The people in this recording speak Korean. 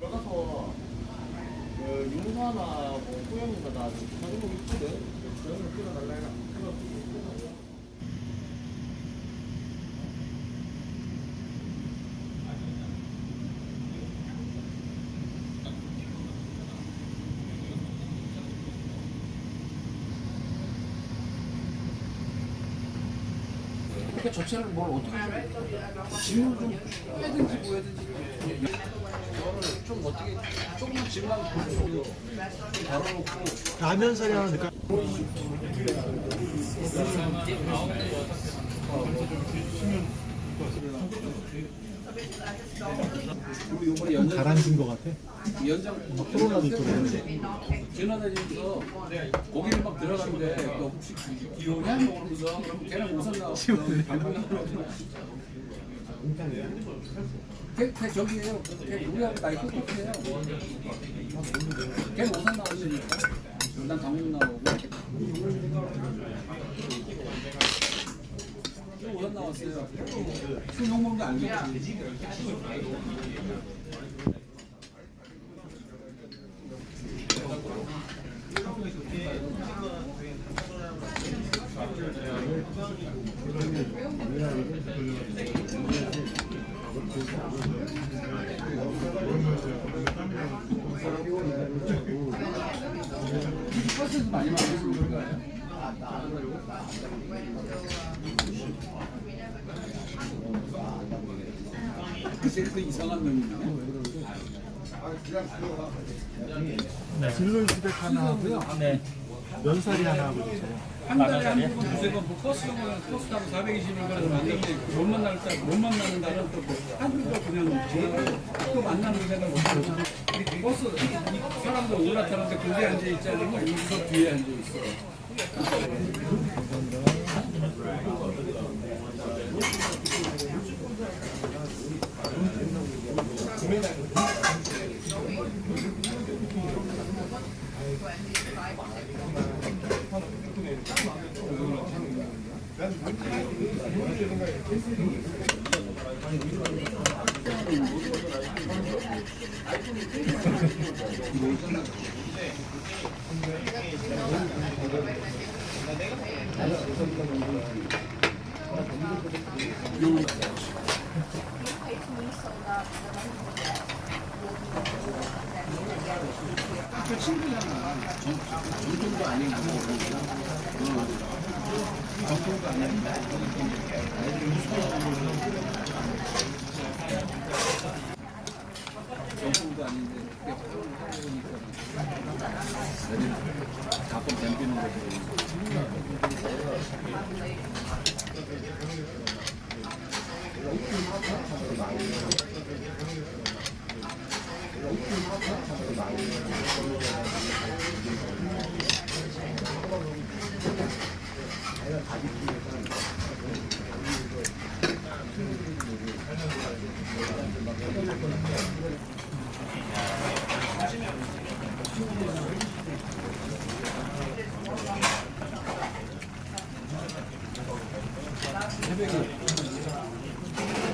들어가서 그 윤사나 뭐 호영이나 다 사진 보고 있거든. 저는 찍어달라 해라. 그러니까 저체를 뭘 어떻게 좀 짐을 좀 빼든지 뭐 해든지. 저를 좀 어떻게 조금만 짐만 덜어놓고. 라면 사리 하나 넣을까? 우 리 연장 가라앉은 것 같아. 연장 코로나도 있고. 지나다니면서 고기를 막 들어가는데 너 혹시 비 오냐? 그러면서 그럼 걔는 우선 나오고 걔, 걔 저기에요. 걔 우리하고 나이 똑같아요. 걔는 우선 나왔으니까 난 당근 나오고 우선 나왔어요. 수능먹도 알겠지. 버스에서 많이 마시는 그런 거 아니야? 그새 그 이상한 놈이네. 진로 시백 하나 하고요. 네. 면사리 하나 하고 있어요. 한 달에 한 번, 두세 번, 뭐 버스 버스 타고 420인 거라도 만나는데 못 만날 때, 못 만나는 날은 또 한국도 그냥 지나가고 또 만나는 데는 못 가고 버스 이 사람들 올라타는데 거기 앉아 있지 않으면 여기서 뒤에 앉아 있어. 그 친구잖아. 전- 전통도 아니고. 어. 전통도 아닌데 그게 하다 보니까 애들이 가끔 댐비는 거지. 새벽에